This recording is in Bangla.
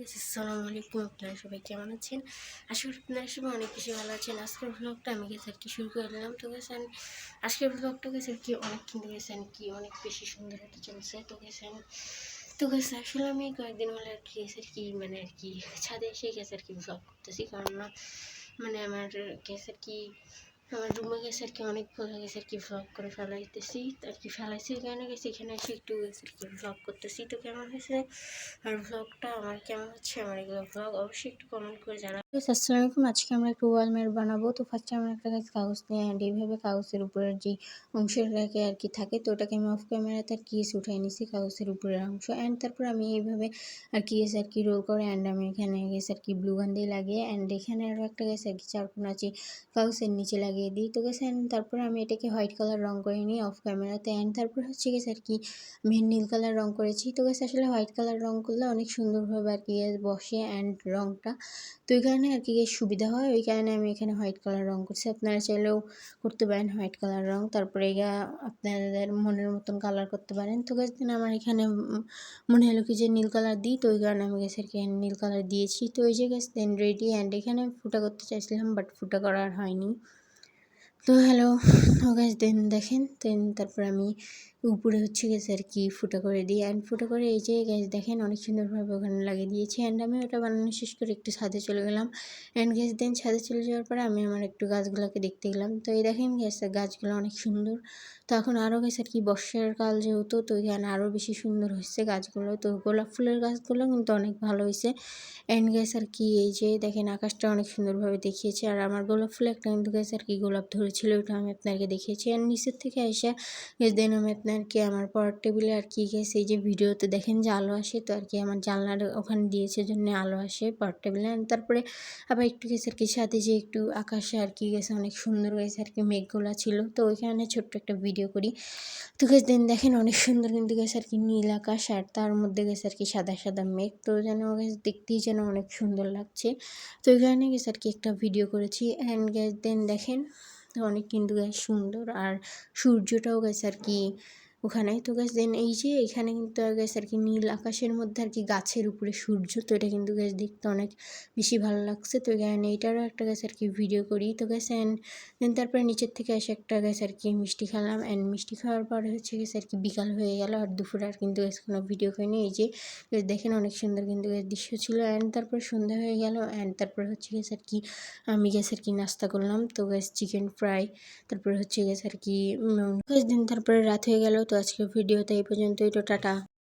গেছে। আসসালামু আলাইকুম, আপনারা সবাই কেমন আছেন? আশা করি আপনারা সবাই অনেক বেশি ভালো আছেন। আজকের ব্লগটা আমি গেছে আর কি শুরু করে দিলাম। তো গেছেন আজকের ব্লগটা গেছে আর কি অনেক কিন্তু গেছেন কি অনেক বেশি সুন্দর হতে চলছে। তো গেছেন তো গেছে আসলে আমি কয়েকদিন হলে আর কি আর কি মানে আর কি ছাদে এসে গেছে আর কি ব্লগ করতেছি। কারণ না মানে আমার গেছে আর কি আমার রুমে গেছে আর কি, অনেক ভুল হয়ে গেছে আর কি ভ্লগ করে ফেলাইতেছি। আর কি ফেলাইছি এখানে গেছি এখানে এসে একটু গেছে আর কি ভ্লগ করতেছি। তো কেমন হয়েছে? আর ভ্লগটা আমার কেমন হচ্ছে? আমার এগুলো ভ্লগ অবশ্যই একটু কমেন্ট করে জানাবেন। আসসালামু আজকে আমরা একটু ওয়ালমেট বানাবো। তো ফার্স্টে আমরা একটা কাজ কাগজ নিয়ে অ্যান্ড এইভাবে কাগজের উপরের যে রেখে আর কি থাকে, তো ওটাকে আমি অফ ক্যামেরাতে আর কি উঠাই নিছি কাগজের উপরের অংশ। অ্যান্ড তারপর আমি এইভাবে আর কি গেছে আর কি রোল করে অ্যান্ড আমি এখানে গেছে আর কি ব্লু গান দিয়ে লাগিয়ে অ্যান্ড এখানে আরও একটা গেছে আর কি চারকোনা আছে কাগজের নিচে লাগিয়ে দিই। তো গেছে অ্যান্ড তারপরে আমি এটাকে হোয়াইট কালার রং করে নিই অফ ক্যামেরাতে অ্যান্ড তারপর হচ্ছে গেছে আর কি মেন নীল কালার রং করেছি। তো গেছে আসলে হোয়াইট কালার রং করলে অনেক সুন্দরভাবে আর কি বসে অ্যান্ড রংটা। তো ওই কারণে আর কি সুবিধা হয়। ওই কারণে আমি এখানে হোয়াইট কালার রং করছি। আপনারা চাইলেও করতে পারেন হোয়াইট কালার রং তারপরে এগা আপনাদের মনের মতন কালার করতে পারেন। তো গেছে আমার এখানে মনে হলো কি যে নীল কালার দিই। তো ওই কারণে আমি গেছে আর কি নীল কালার দিয়েছি। তো ওই যে গেছে দেন রেডি অ্যান্ড এখানে ফুটা করতে চাইছিলাম বাট ফুটা করার হয়নি। তো হ্যালো গাছ দেন দেখেন, দেন তারপর আমি উপরে হচ্ছে গেছে আর কি ফুটা করে দিই। অ্যান্ড ফুটা করে এই যে গ্যাস দেখেন অনেক সুন্দরভাবে ওখানে লাগিয়ে দিয়েছি। অ্যান্ড আমি ওটা বানানো শেষ করে একটু ছাদে চলে গেলাম। অ্যান্ড গ্যাস দেন ছাদে চলে যাওয়ার পরে আমি আমার একটু গাছগুলোকে দেখতে গেলাম। তো এই দেখেন গ্যাসের গাছগুলো অনেক সুন্দর। তো এখন আরও গেছে আর কি বর্ষার কাল যেহেতু, তো এখানে আরও বেশি সুন্দর হয়েছে গাছগুলো। তো গোলাপ ফুলের গাছগুলো কিন্তু অনেক ভালো হয়েছে। অ্যান্ড গ্যাস আর কি এই যে দেখেন আকাশটা অনেক সুন্দরভাবে দেখিয়েছে। আর আমার গোলাপ ফুলে একটা কিন্তু গ্যাস আর কি গোলাপ ধরেছিল ওটা আমি আপনাকে দেখিয়েছি। অ্যান্ড নিচের থেকে এসে দেন আমি আপনাকে আমার পড়ার টেবিলে আর কি গেছে, এই যে ভিডিওতে দেখেন যে আলো আসে, তো আর কি আমার জানলার ওখানে দিয়েছে জন্য আলো আসে পড়ার টেবিলে। তারপরে আবার একটু গেছে আর কি, সাথে যে একটু আকাশে আর কি গেছে, অনেক সুন্দর গেছে আর কি, মেঘগুলা ছিল। তো ওইখানে ছোট্ট একটা ভিডিও করি। তো গেছে দেন দেখেন অনেক সুন্দর কিন্তু গেছে আর কি, নীল আকাশ আর তার মধ্যে গেছে আর কি সাদা সাদা মেঘ। তো যেন গেছে দেখতেই যেন অনেক সুন্দর লাগছে। তো ওইখানে গেছে আর কি একটা ভিডিও করেছি। অ্যান্ড গ্যাস দেন দেখেন অনেক কিন্তু গ্যাস সুন্দর। আর সূর্যটাও গেছে আর কি ওখানে তো গ্যাস দেন এই যে এখানে কিন্তু আর গ্যাস আর কি নীল আকাশের মধ্যে আর কি গাছের উপরে সূর্য, তো এটা কিন্তু গ্যাস দেখতে অনেক বেশি ভালো লাগছে। তো এখানে এইটারও একটা গ্যাস আর কি ভিডিও করি। তো গ্যাস অ্যান্ড দেন তারপরে নিচের থেকে এসে একটা গ্যাস আর কি মিষ্টি খেলাম। অ্যান্ড মিষ্টি খাওয়ার পরে হচ্ছে গেছে আর কি বিকাল হয়ে গেল আর দুপুরে আর কিন্তু গ্যাস কোনো ভিডিও করিনি। এই যে দেখেন অনেক সুন্দর কিন্তু দৃশ্য ছিল। অ্যান্ড তারপরে সন্ধ্যা হয়ে গেল। অ্যান্ড তারপরে হচ্ছে গেছে আর কি আমি গ্যাস আর কি নাস্তা করলাম। তো গ্যাস চিকেন ফ্রাই তারপরে হচ্ছে গেছে আর কি দিন তারপরে রাত হয়ে গেল। আজকের ভিডিওতে এই পর্যন্তই। তো টাটা।